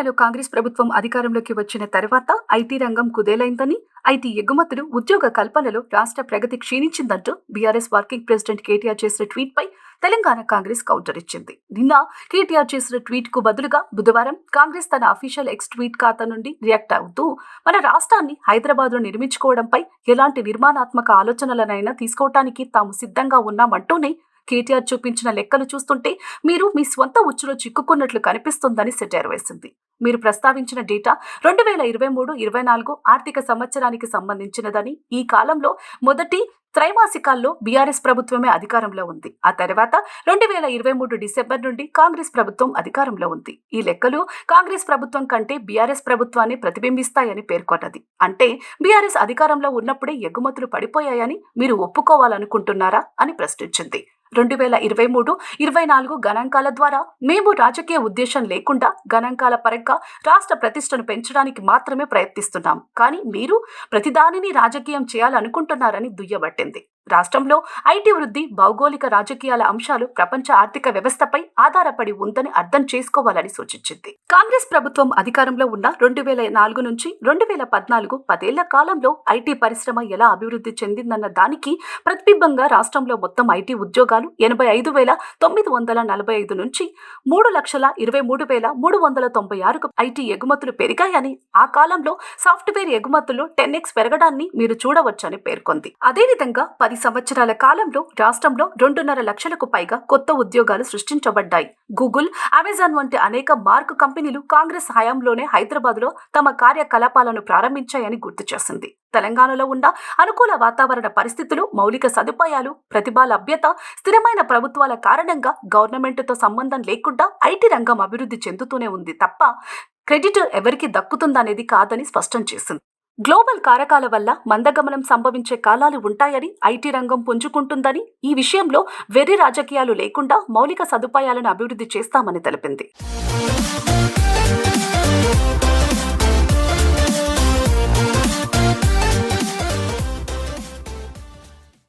తెలంగాణలో కాంగ్రెస్ ప్రభుత్వం అధికారంలోకి వచ్చిన తర్వాత ఐటీ రంగం కుదేలైందని ఐటీ ఎగుమతులు ఉద్యోగ కల్పనలో రాష్ట్ర ప్రగతి క్షీణించిందంటూ బీఆర్ఎస్ వర్కింగ్ ప్రెసిడెంట్ కేటీఆర్ చేసిన ట్వీట్ పై తెలంగాణ కాంగ్రెస్ కౌంటర్ ఇచ్చింది. నిన్న కేటీఆర్ చేసిన ట్వీట్కు బదులుగా బుధవారం కాంగ్రెస్ తన అఫీషియల్ ఎక్స్ ట్వీట్ ఖాతా నుండి రియాక్ట్ అవుతూ మన రాష్ట్రాన్ని హైదరాబాద్లో నిర్మించుకోవడంపై ఎలాంటి నిర్మాణాత్మక ఆలోచనలనైనా తీసుకోవటానికి తాము సిద్ధంగా ఉన్నామంటూనే కేటీఆర్ చూపించిన లెక్కలు చూస్తుంటే మీరు మీ స్వంత ఉచ్చులో చిక్కుకున్నట్లు కనిపిస్తుందని సెటైర్ వేసింది. మీరు ప్రస్తావించిన డేటా రెండు వేల ఇరవై మూడు ఇరవై నాలుగు ఆర్థిక సంవత్సరానికి సంబంధించినదని ఈ కాలంలో మొదటి త్రైమాసికాల్లో బీఆర్ఎస్ ప్రభుత్వమే అధికారంలో ఉంది. ఆ తర్వాత రెండు వేల ఇరవై మూడు డిసెంబర్ నుండి కాంగ్రెస్ ప్రభుత్వం అధికారంలో ఉంది. ఈ లెక్కలు కాంగ్రెస్ ప్రభుత్వం కంటే బీఆర్ఎస్ ప్రభుత్వాన్ని ప్రతిబింబిస్తాయని పేర్కొన్నది. అంటే బీఆర్ఎస్ అధికారంలో ఉన్నప్పుడే ఎగుమతులు పడిపోయాయని మీరు ఒప్పుకోవాలనుకుంటున్నారా అని ప్రశ్నించింది. రెండు వేల ఇరవై మూడు ఇరవై నాలుగు గణాంకాల ద్వారా మేము రాజకీయ ఉద్దేశం లేకుండా గణాంకాల పరంగా రాష్ట్ర ప్రతిష్టను పెంచడానికి మాత్రమే ప్రయత్నిస్తున్నాం. కానీ మీరు ప్రతిదానిని రాజకీయం చేయాలనుకుంటున్నారని దుయ్యబట్టింది. రాష్ట్రంలో ఐటీ వృద్ధి భౌగోళిక రాజకీయాల అంశాలు ప్రపంచ ఆర్థిక వ్యవస్థపై ఆధారపడి ఉందని అర్థం చేసుకోవాలని సూచించింది. కాంగ్రెస్ ప్రభుత్వం అధికారంలో ఉన్న రెండు వేల నాలుగు నుంచి రెండు వేల పద్నాలుగు పదేళ్ళ కాలంలో ఐటీ పరిశ్రమ ఎలా అభివృద్ధి చెందిందన్న దానికి ప్రతిబింబంగా రాష్ట్రంలో మొత్తం ఐటీ ఉద్యోగాలు ఎనభై ఐదు వేల తొమ్మిది వందల నలభై ఐదు నుంచి మూడు లక్షల ఇరవై మూడు వేల మూడు వందల తొంభై ఆరుకు ఐటీ ఎగుమతులు పెరిగాయని ఆ కాలంలో సాఫ్ట్వేర్ ఎగుమతులు టెన్ ఎక్స్ పెరగడాన్ని మీరు చూడవచ్చని పేర్కొంది. అదేవిధంగా పది సంవత్సరాల కాలంలో రాష్ట్రంలో రెండున్నర లక్షలకు పైగా కొత్త ఉద్యోగాలు సృష్టించబడ్డాయి. గూగుల్ అమెజాన్ వంటి అనేక మార్క్ కంపెనీలు కాంగ్రెస్ హయాంలోనే హైదరాబాద్లో తమ కార్యకలాపాలను ప్రారంభించాయని గుర్తు చేసింది. తెలంగాణలో ఉన్న అనుకూల వాతావరణ పరిస్థితులు మౌలిక సదుపాయాలు ప్రతిభా లభ్యత స్థిరమైన ప్రభుత్వాల కారణంగా గవర్నమెంట్తో సంబంధం లేకుండా ఐటీ రంగం అభివృద్ధి చెందుతూనే ఉంది తప్ప క్రెడిట్ ఎవరికి దక్కుతుందనేది కాదని స్పష్టం చేసింది. గ్లోబల్ కారకాల వల్ల మందగమనం సంభవించే కాలాలు ఉంటాయని ఐటీ రంగం పుంజుకుంటుందని ఈ విషయంలో వెర్రి రాజకీయాలు లేకుండా మౌలిక సదుపాయాలను అభివృద్ధి చేస్తామని తెలిపింది.